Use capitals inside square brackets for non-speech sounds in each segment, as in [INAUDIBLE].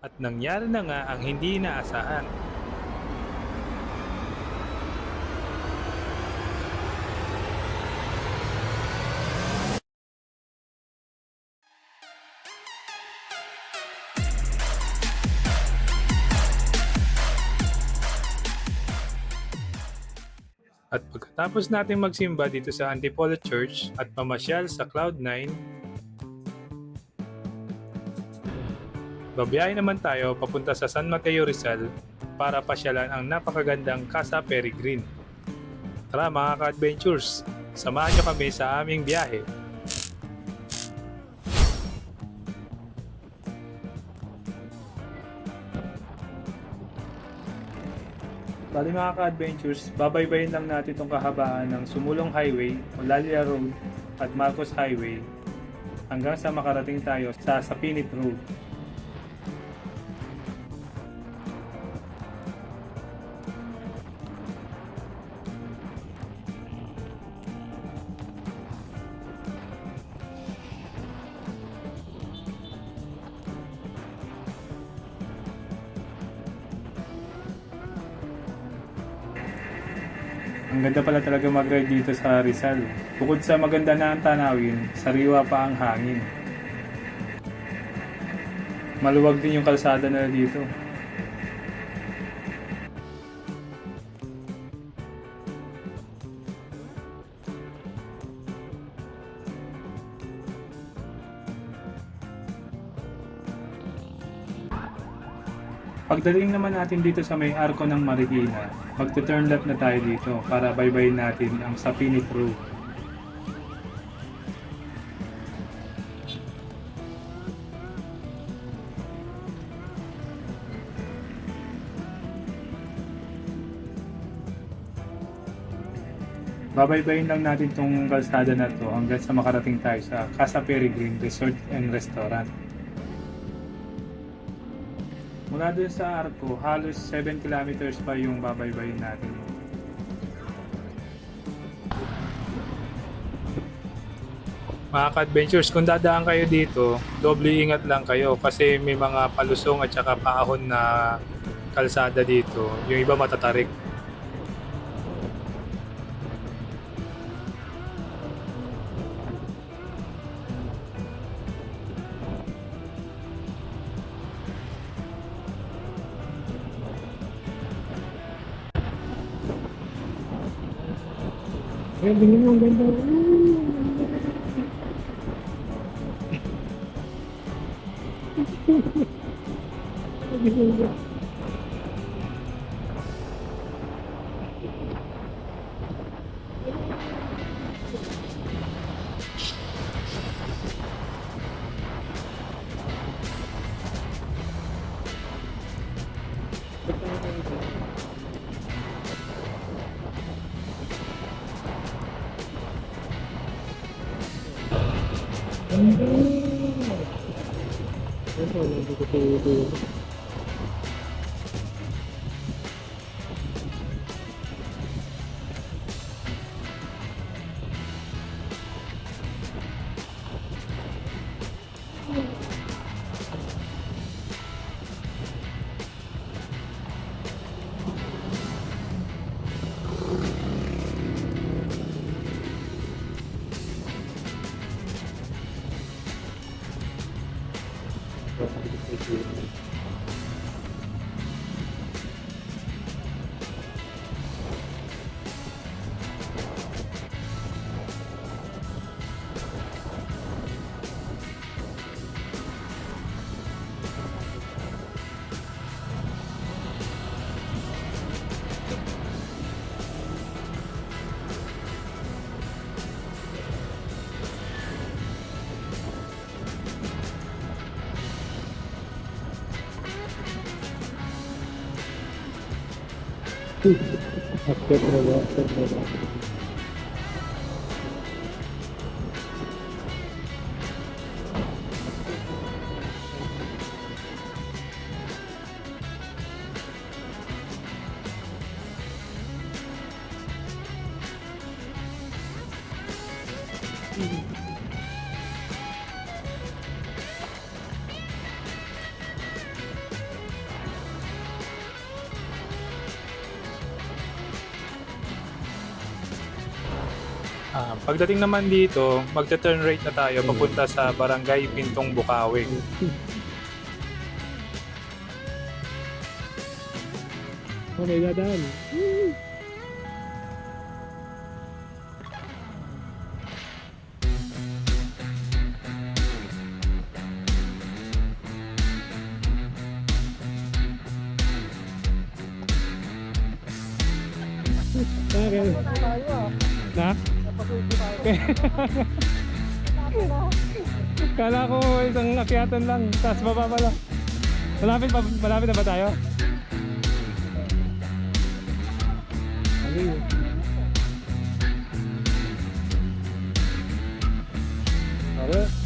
At nangyari na nga ang hindi inaasahan. At pagkatapos natin magsimba dito sa Antipolo Church at pamasyal sa Cloud9, babiyahe naman tayo papunta sa San Mateo Rizal para pasyalan ang napakagandang Casa Peregrine. Tara mga ka-adventures, samahan nyo kami sa aming biyahe. Bali mga ka-adventures, babaybayin lang natin itong kahabaan ng Sumulong Highway, Olalia Road at Marcos Highway hanggang sa makarating tayo sa Sapinit Road. Ang ganda pala talaga mag-ride dito sa Rizal. Bukod sa maganda na ang tanawin, sariwa pa ang hangin. Maluwag din yung kalsada na dito. Pagdating naman natin dito sa may arko ng Marikina, magto-turn left na tayo dito para baybayin natin ang Sapinit Road. Babaybayin lang natin tong kalsada na to hanggang sa makarating tayo sa Casa Peregrine Resort and Restaurant. Mula dun sa Arco, halos 7 kilometers pa yung babaybayin natin. Mga ka-adventures, kung dadaan kayo dito, doble ingat lang kayo kasi may mga palusong at saka paahon na kalsada dito. Yung iba matatarik. Ayun, tingnan mo, ang ganda. [LAUGHS] Ganda. Ito, nandito ko to ito. Akit talaga, akit talaga. Ah, pagdating naman dito, magte-turn right na tayo papunta sa Barangay Pintong Bukawi. May dadaan. Bakit? [LAUGHS] Kala ko isang akyatan lang, tapos baba pala. Malapit, malapit na ba tayo? Okay.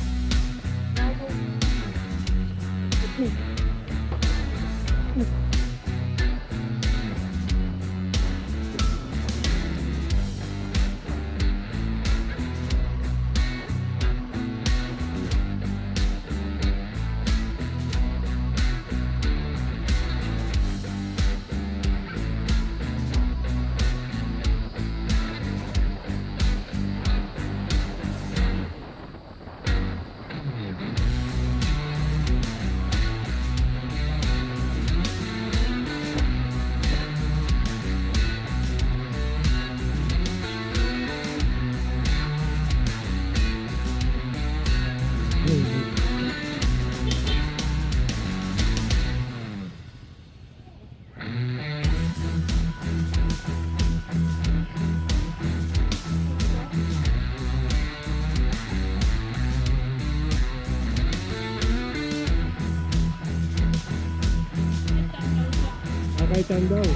Nakaitan daw.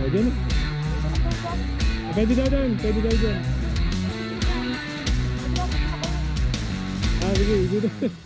O, dyan. Ah, Pwede daw dyan. Pwede daw dyan. Ah, sige. Sige.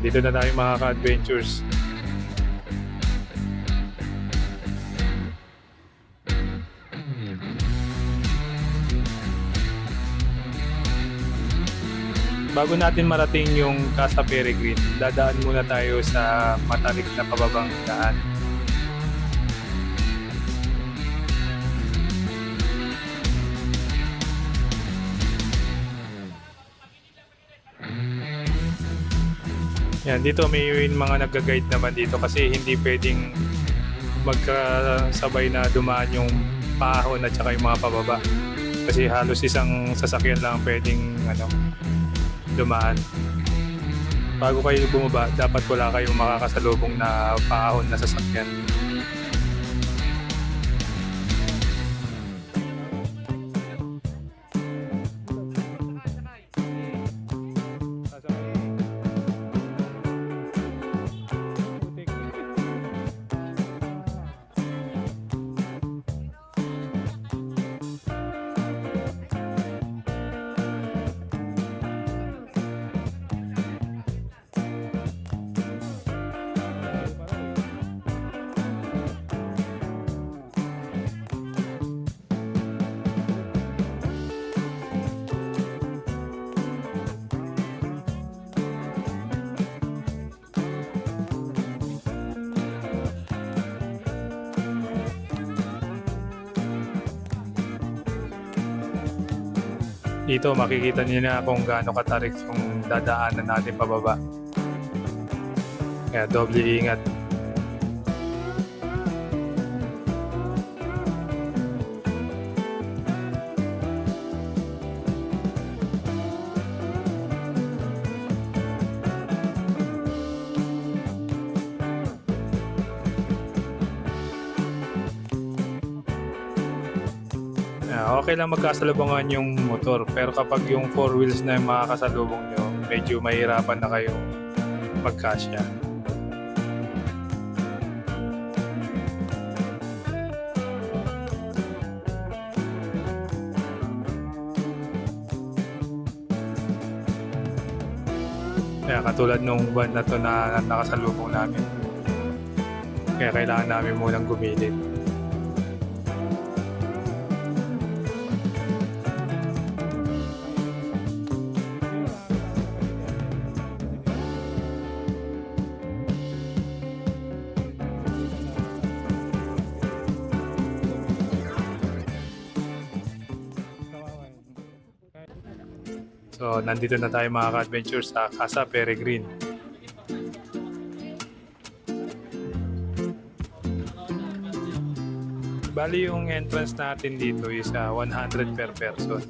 Dito na tayo mga ka-adventures. Bago natin marating yung Casa Peregrine, dadaan muna tayo sa matalik na pababang daan. Yan, dito may mga nagga-guide naman dito kasi hindi pwedeng magkasabay na dumaan yung paahon at saka yung mga pababa. Kasi halos isang sasakyan lang pwedeng ano, dumaan. Bago kayo bumaba, dapat wala kayong makakasalubong na paahon na sasakyan. Dito makikita niyo na kung gaano katarik yung dadaanan natin pababa. Kaya doble ingat. Okay lang magkasalubungan yung motor pero kapag yung four wheels na yung makakasalubong nyo, medyo mahirapan na kayong magkasya. Kaya katulad nung van na to na nakasalubong namin. Kaya kailangan namin munang gumilid. Nandito na tayo mga ka-adventure sa Casa Peregrine. Bali yung entrance natin dito is ah, 100 per person.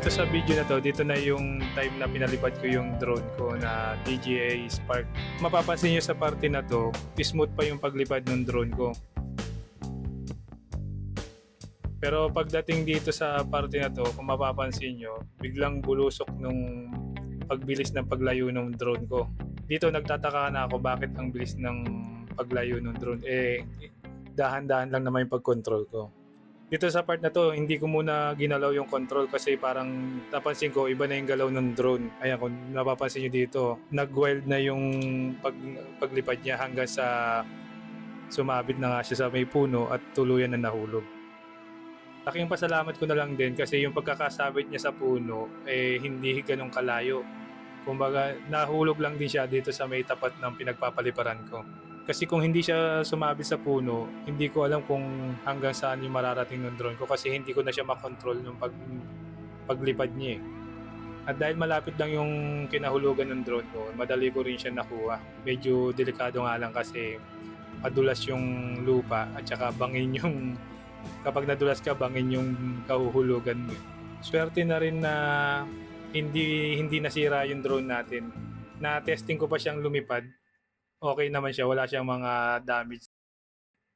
Dito sa video na to, dito na yung time na pinalipad ko yung drone ko na DJI Spark. Mapapansin nyo sa parte na to, smooth pa yung paglipad ng drone ko. Pero pagdating dito sa parte na to, kung mapapansin nyo, biglang bulusok nung pagbilis ng paglayo ng drone ko. Dito nagtataka na ako bakit ang bilis ng paglayo ng drone. Eh, dahan-dahan lang naman yung pag-control ko dito sa part na to, hindi ko muna ginalaw yung control kasi parang napansin ko iba na yung galaw ng drone. Ayan, kung napapansin nyo dito, nag-wild na yung pag, paglipad niya hanggang sa sumabit na nga siya sa may puno at tuluyan na nahulog. Laking pasalamat ko na lang din kasi yung pagkakasabit niya sa puno, eh hindi ganun kalayo. Kumbaga, nahulog lang din siya dito sa may tapat ng pinagpapaliparan ko. Kasi kung hindi siya sumabit sa puno, hindi ko alam kung hanggang saan yung mararating ng drone ko kasi hindi ko na siya makontrol nung pag, paglipad niya eh. At dahil malapit lang yung kinahulugan ng drone ko, madali ko rin siya nakuha. Medyo delikado nga lang kasi madulas yung lupa at saka bangin yung [LAUGHS] kapag nadulas ka bangin yung kahuhulugan mo. eh. Swerte na rin na hindi hindi nasira yung drone natin. Na testing ko pa siyang lumipad okay naman siya, wala siyang mga damage.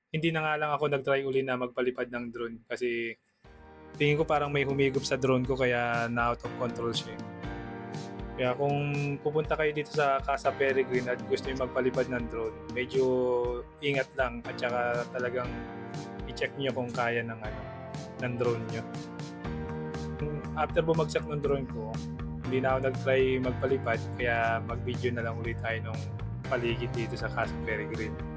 Hindi na nga lang ako nag-try uli na magpalipad ng drone kasi tingin ko parang may humigop sa drone ko kaya na out of control siya. Kaya kung pupunta kayo dito sa Casa Peregrine at gusto niyo magpalipad ng drone, medyo ingat lang at saka talagang i-check niyo kung kaya ng ano ng drone niyo. After bumagsak ng drone ko, hindi na ako nag-try magpalipad kaya mag-video na lang ulit tayo nung paligid dito sa Casa Peregrine.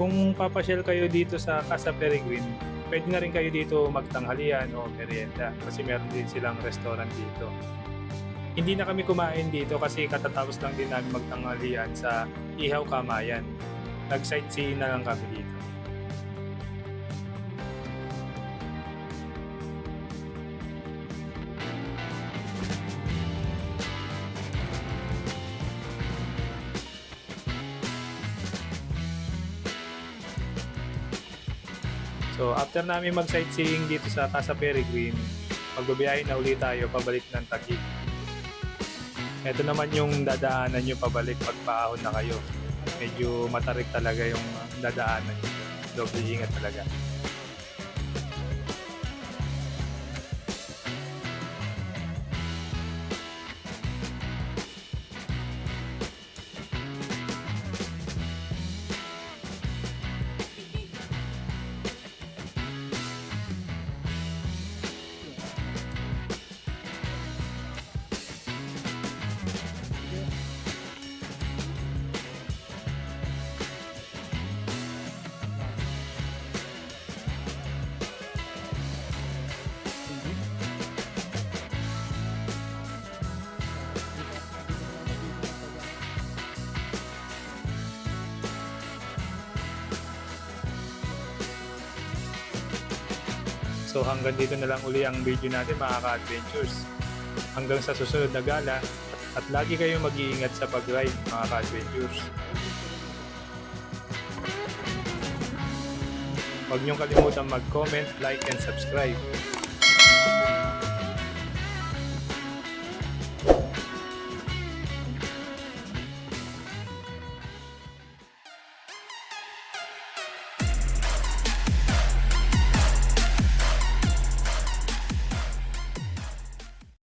Kung papasyal kayo dito sa Casa Peregrine, pwede na rin kayo dito magtanghalian o merienda kasi meron din silang restaurant dito. Hindi na kami kumain dito kasi katatapos lang din namin magtanghalian sa Ihaw Kamayan. Nag-sightseeing na lang kami dito. So after namin mag-sightseeing dito sa Casa Peregrine, magbabiyahe na ulit tayo pabalik ng Taguig. Ito naman yung dadaanan nyo pabalik pag paahon na kayo. Medyo matarik talaga yung dadaanan nyo. Doble ingat talaga. So hanggang dito na lang uli ang video natin mga ka-adventures. Hanggang sa susunod na gala at lagi kayong mag-iingat sa pag-ride mga ka-adventures. Huwag niyong kalimutan mag-comment, like, and subscribe.